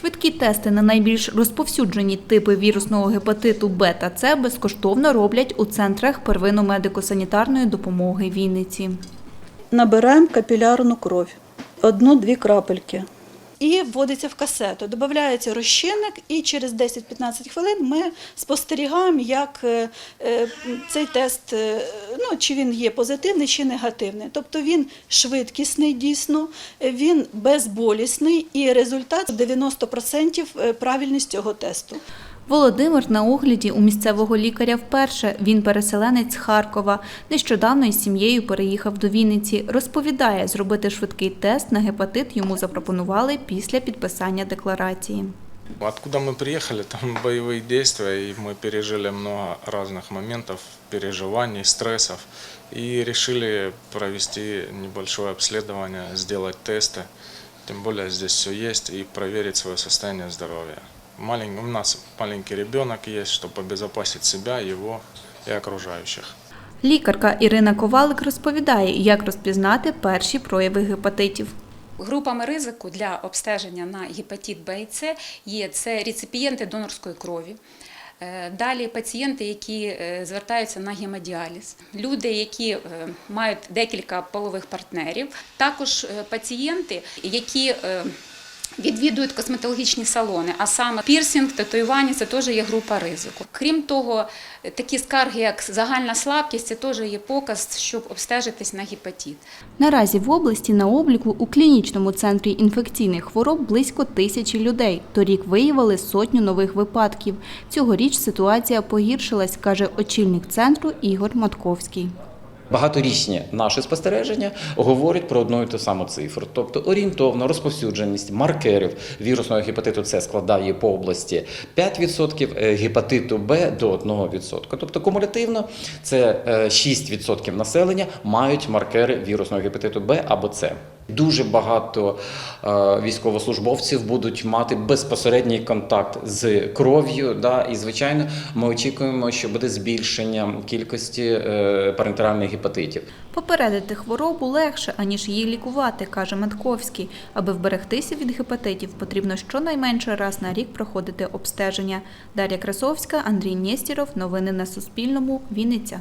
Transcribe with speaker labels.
Speaker 1: Швидкі тести на найбільш розповсюджені типи вірусного гепатиту Б та С безкоштовно роблять у центрах первинно-медико-санітарної допомоги Вінниці.
Speaker 2: Набираємо капілярну кров, одну-дві крапельки. І вводиться в касету. Додається розчинник, і через 10-15 хвилин ми спостерігаємо, як е, е, цей тест, е, ну, чи він є позитивний чи негативний. Тобто він швидкісний дійсно, він безболісний і результат 90% правильність цього тесту.
Speaker 1: Володимир на огляді у місцевого лікаря вперше. Він переселенець з Харкова. Нещодавно із сім'єю переїхав до Вінниці. Розповідає, зробити швидкий тест на гепатит йому запропонували після підписання декларації.
Speaker 3: Откуда мы приехали, там боевые действия, и мы пережили много разных моментов, переживаний, стрессов. И решили провести небольшое обследование, сделать тесты. Тем более здесь все есть, и проверить свое состояние здоровья. Малень- у нас маленький ребенок есть, чтобы обезопасить себя, его и окружающих.
Speaker 1: Лікарка Ірина Ковалик розповідає, як розпізнати перші прояви гепатитів.
Speaker 4: Групами ризику для обстеження на гепатит Б і С є це реципієнти донорської крові. е, Далі пацієнти, які е, звертаються на гемодіаліз, люди, які е, мають декілька полових партнерів, також пацієнти, які відвідують косметологічні салони, а саме пірсінг, татуювання це теж є група ризику. Крім того, такі скарги, як загальна слабкість, це теж є показ, щоб обстежитись на гепатит.
Speaker 1: Наразі в області на обліку у клінічному центрі інфекційних хвороб близько тисячі людей. Торік виявили сотню нових випадків. Цьогоріч ситуація погіршилась, каже очільник центру Ігор Матковський.
Speaker 5: Багаторічні наші спостереження говорять про одну і ту саму цифру. Тобто орієнтовно розповсюдженість маркерів вірусного гепатиту С складає по області 5%, е, гепатиту Б до 1%. Тобто кумулятивно це е, 6% населення мають маркери вірусного гепатиту Б або С. Дуже багато е, військовослужбовців будуть мати безпосередній контакт з кров'ю. Да, і звичайно, ми очікуємо, що буде збільшення кількості е, парентеральних гепатитів.
Speaker 1: Попередити хворобу легше, аніж її лікувати, каже Матковський. Аби вберегтися від гепатитів, потрібно щонайменше раз на рік проходити обстеження. Дар'я Красовська, Андрій Нєстіров. Новини на Суспільному. Вінниця.